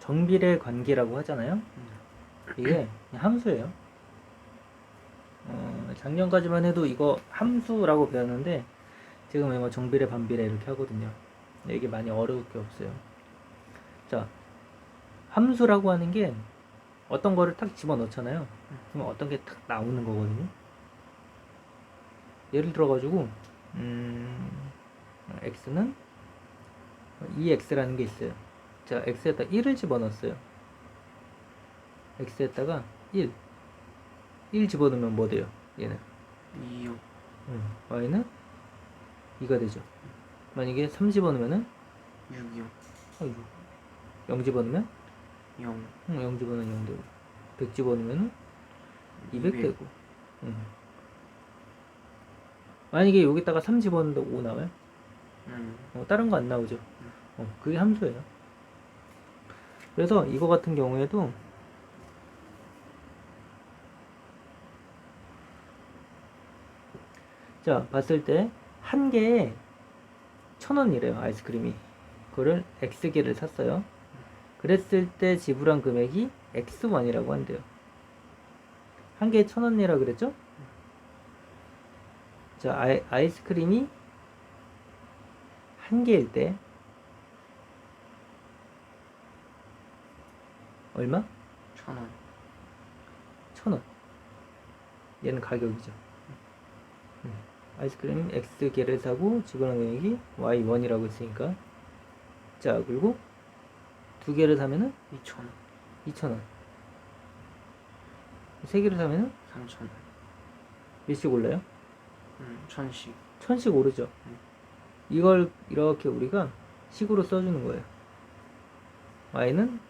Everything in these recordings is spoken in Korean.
정비례 관계라고 하잖아요. 이게 함수예요. 어, 작년까지만 해도 이거 함수라고 배웠는데 지금 뭐 정비례 반비례 이렇게 하거든요. 이게 많이 어려울 게 없어요. 자, 함수라고 하는 게 어떤 거를 탁 집어넣잖아요. 그럼 어떤 게탁 나오는 거거든요. 예를 들어가지고 음, x는 2x라는 게 있어요. 자, x에다 1을 집어넣었어요. x에다가 1. 1 집어넣으면 뭐 돼요? 얘는. 2, 6, 음, y는 2가 되죠. 만약에 3 집어넣으면은 6, 6, 어, 6. 0 집어넣으면 0, 음, 0 집어넣으면 0 되고 100 집어넣으면은 200 되고. 음. 만약에 여기다가 3 집어넣는데 5 나와요? 음, 어, 다른 거 안 나오죠. 어, 그게 함수예요. 그래서 이거 같은 경우에도 자 봤을 때 한 개에 천 원이래요 아이스크림이 그거를 x 개를 샀어요. 그랬을 때 지불한 금액이 x1이라고 한대요. 한 개에 천 원이라 그랬죠? 자 아이, 아이스크림이 한 개일 때 얼마? 천 원, 천 원. 얘는 가격이죠. 음. 아이스크림 X 개를 사고 지불한 금액이 Y1이라고 했으니까. 자, 그리고 두 개를 사면은 2천 원, 2,000원. 세 개를 사면은 3천 원, 몇씩 올라요? 음, 천씩, 천씩 오르죠. 음. 이걸 이렇게 우리가 식으로 써주는 거예요. Y는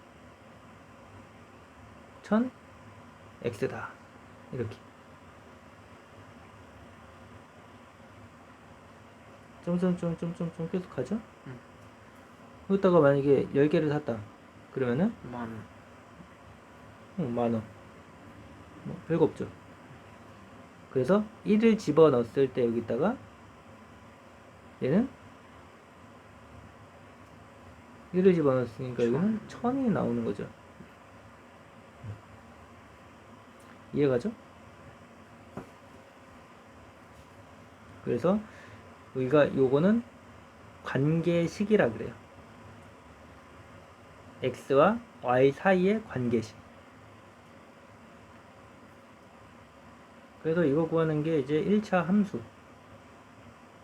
천 X다. 이렇게. 점점점점점점 계속 가죠? 음. 여기다가 만약에 10개를 샀다. 그러면은 만 원, 음, 만 원. 뭐 별거 없죠. 그래서 1을 집어 넣었을 때 여기다가 얘는 1을 집어 넣었으니까 여기는 천이 나오는 거죠. 이해가죠? 그래서 우리가 요거는 관계식이라 그래요. x와 y 사이의 관계식. 그래서 이거 구하는 게 이제 1차 함수.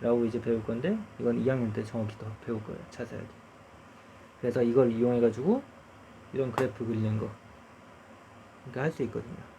라고 이제 배울 건데, 이건 2학년 때 정확히 더 배울 거예요. 자세하게. 그래서 이걸 이용해 가지고, 이런 그래프 그리는 거. 그러니까 할 수 있거든요.